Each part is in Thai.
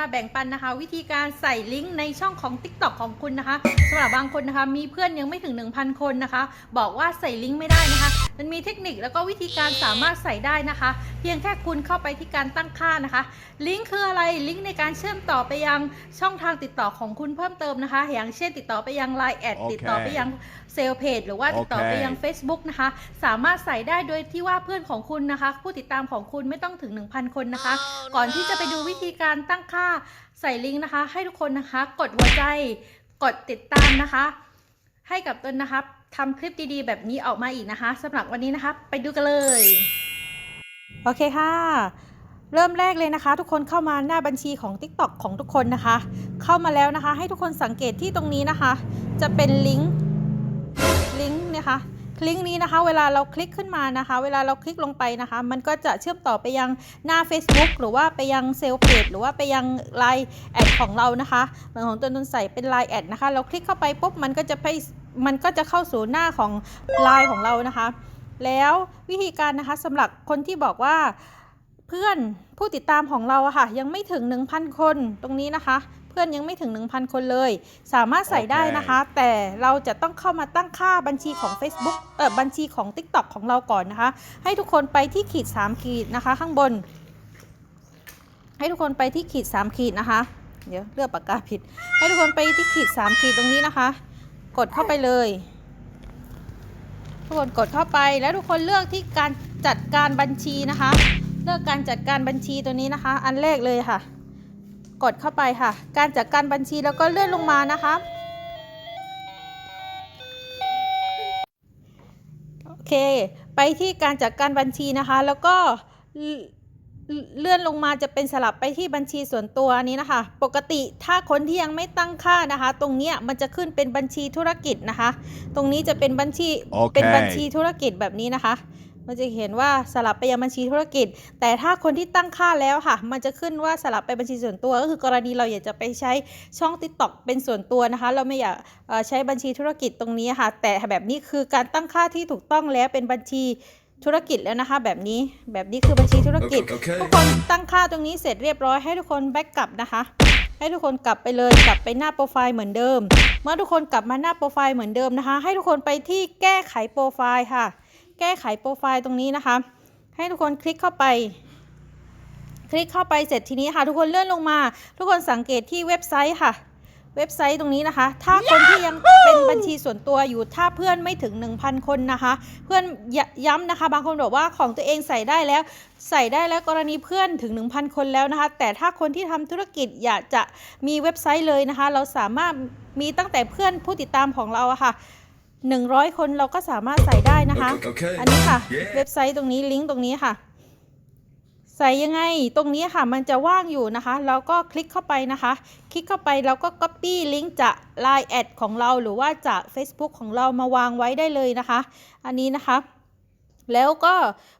มาแบ่งปันนะคะ วิธีการใส่ลิงก์ในช่องของ TikTok ของคุณนะคะสำหรับบางคนนะคะ มีเพื่อนยังไม่ถึง 1,000 คนนะคะ บอกว่าใส่ลิงก์ไม่ได้นะคะ มันมีเทคนิคแล้วก็วิธีการสามารถใส่ได้นะคะ เพียงแค่คุณเข้าไปที่การตั้งค่านะคะ ลิงก์คืออะไรลิงก์ในการเชื่อมต่อไปยังช่องทางติดต่อของคุณเพิ่มเติมนะคะ อย่างเช่นติดต่อไปยัง Line แอดโอเคติดต่อไปยังเซลเพจหรือว่าติดต่อไปยังโอเค Facebook นะคะ สามารถใส่ได้โดยที่ว่าเพื่อนของคุณนะคะ ผู้ติดตามของคุณไม่ต้องถึง 1,000 คนนะคะ ก่อนที่จะไปดูวิธีการตั้งค่าใส่ลิงก์นะคะ ให้ทุกคนนะคะ กดหัวใจกดติดตามนะคะ ให้กับตนนะคะทำคลิปดีๆ แบบนี้ออกมาอีกนะคะสำหรับวันนี้นะคะ ไปดูกันเลย โอเคค่ะ เริ่มแรกเลยนะคะ ทุกคนเข้ามาหน้าบัญชีของ TikTok ของทุกคนนะคะ เข้ามาแล้วนะคะ ให้ทุกคนสังเกตที่ตรงนี้นะคะ จะเป็นลิงก์ลิงก์นะคะ ลิงก์นี้นะคะ เวลาเราคลิกขึ้นมานะคะ เวลาเราคลิกลงไปนะคะ มันก็จะเชื่อมต่อไปยังหน้า Facebook หรือว่าไปยังเซลเพจหรือว่าไปยัง Line แอดของเรานะคะเหมือนของตนตนใส่เป็น Line แอดนะคะ เราคลิกเข้าไปปุ๊บมันก็จะไปมันก็จะเข้าสู่หน้าของ Line ของเรานะคะ แล้ววิธีการนะคะสำหรับคนที่บอกว่าเพื่อนผู้ติดตามของเราอะค่ะ ยังไม่ถึง 1,000 คนตรงนี้นะคะ เพื่อนยังไม่ถึง 1,000 คนเลย สามารถใส่ได้นะคะ แต่เราจะต้องเข้ามาตั้งค่าบัญชีของ Facebook เออบัญชีของ TikTok ของเราก่อนนะคะ ให้ทุกคนไปที่ขีด 3 ขีดนะคะ ข้างบน ให้ทุกคนไปที่ขีด 3 ขีดนะคะ เดี๋ยวเลือกปากกาผิด ให้ทุกคนไปที่ขีด 3 ขีดตรงนี้นะคะ กดเข้าไปเลยทุกคนกดเข้าไปแล้วทุกคนเลือกที่การจัดการบัญชีนะคะ เลือกการจัดการบัญชีตัวนี้นะคะ อันแรกเลยค่ะ กดเข้าไปค่ะ การจัดการบัญชีแล้วก็เลื่อนลงมานะคะโอเค ไปที่การจัดการบัญชีนะคะ แล้วก็เลื่อนเลื่อนลงมาจะเป็นสลับไปที่บัญชีส่วนตัวนี้นะคะ ปกติถ้าคนที่ยังไม่ตั้งค่านะคะ ตรงเนี้ยมันจะขึ้นเป็นบัญชีธุรกิจนะคะ ตรงนี้จะเป็นบัญชีโอเคเป็นบัญชีธุรกิจแบบนี้นะคะ มันจะเห็นว่าสลับไปยังบัญชีธุรกิจ แต่ถ้าคนที่ตั้งค่าแล้วค่ะ มันจะขึ้นว่าสลับไปบัญชีส่วนตัว ก็คือกรณีเราอยากจะไปใช้ช่อง TikTok เป็นส่วนตัวนะคะ เราไม่อยากเอ่อใช้บัญชีธุรกิจตรงนี้ค่ะ แต่แบบนี้คือการตั้งค่าที่ถูกต้องแล้วเป็นบัญชีธุรกิจแล้วนะคะ แบบนี้แบบนี้คือบัญชีธุรกิจโอเคทุกคนตั้งค่าตรงนี้เสร็จเรียบร้อยให้ทุกคนแบ็กกลับนะคะ ให้ทุกคนกลับไปเลยกลับไปหน้าโปรไฟล์เหมือนเดิม เมื่อทุกคนกลับมาหน้าโปรไฟล์เหมือนเดิมนะคะ ให้ทุกคนไปที่แก้ไขโปรไฟล์ค่ะ แก้ไขโปรไฟล์ตรงนี้นะคะ ให้ทุกคนคลิกเข้าไป คลิกเข้าไปเสร็จทีนี้ค่ะ ทุกคนเลื่อนลงมา ทุกคนสังเกตที่เว็บไซต์ค่ะ เว็บไซต์ตรงนี้นะคะ ถ้าคนที่ยังเป็นบัญชีส่วนตัวอยู่ถ้าเพื่อนไม่ถึง 1,000 คนนะคะ เพื่อนยย้ำนะคะ บางคนบอกว่าของตัวเองใส่ได้แล้วใส่ได้แล้วกรณีเพื่อนถึง 1,000 คนแล้วนะคะ แต่ถ้าคนที่ทำธุรกิจอยากจะมีเว็บไซต์เลยนะคะ เราสามารถมีตั้งแต่เพื่อนผู้ติดตามของเราอะค่ะ 100 คนเราก็สามารถใส่ได้นะคะโอเคอันนี้ค่ะ Yeah เว็บไซต์ตรงนี้ลิงก์ตรงนี้ค่ะ ใส่ยังไงตรงนี้ค่ะมันจะว่างอยู่นะคะ เราก็คลิกเข้าไปนะคะ คลิกเข้าไปแล้วก็ Copy ลิงก์จาก Line แอดของเราหรือว่าจาก Facebook ของเรามาวางไว้ได้เลยนะคะ อันนี้นะคะ แล้วก็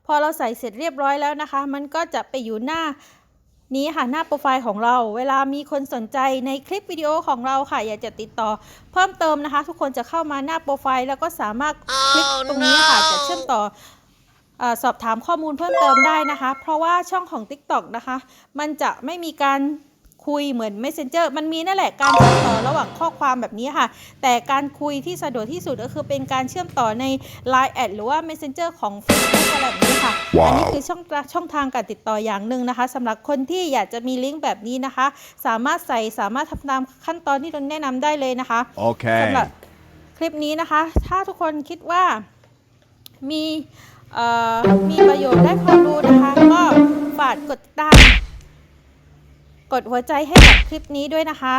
พอเราใส่เสร็จเรียบร้อยแล้วนะคะ มันก็จะไปอยู่หน้า นี้ค่ะหน้าโปรไฟล์ของเรา เวลามีคนสนใจในคลิปวิดีโอของเราค่ะ อยากจะติดต่อ เพิ่มเติมนะคะ ทุกคนจะเข้ามาหน้าโปรไฟล์แล้วก็สามารถคลิกตรงนี้ค่ะจะเชื่อมต่อเออสอบถามข้อมูลเพิ่มเติมได้นะคะ เพราะว่าช่องของ TikTok นะคะ มันจะไม่มีการ คุยเหมือน Messenger มันมีนั่นแหละการเชื่อมต่อระหว่างข้อความแบบนี้ค่ะ แต่การคุยที่สะดวกที่สุดก็คือเป็นการเชื่อมต่อใน Line แอดหรือว่า Messenger ของ Facebook อะไรแบบนี้ค่ะว้าวอันี้คือช่องช่องทางการติดต่ออย่างหนึ่งนะคะสำหรับคนที่อยากจะมีลิงก์แบบนี้นะคะ สามารถใส่สามารถทำตามขั้นตอนที่ตนแนะนำได้เลยนะคะ Okay. สำหรับคลิปนี้นะคะ ถ้าทุกคนคิดว่ามีเอ่อมีประโยชน์ได้ความรู้นะคะ ก็ฝากกดติดตาม กดหัวใจให้กับคลิปนี้ด้วยนะคะ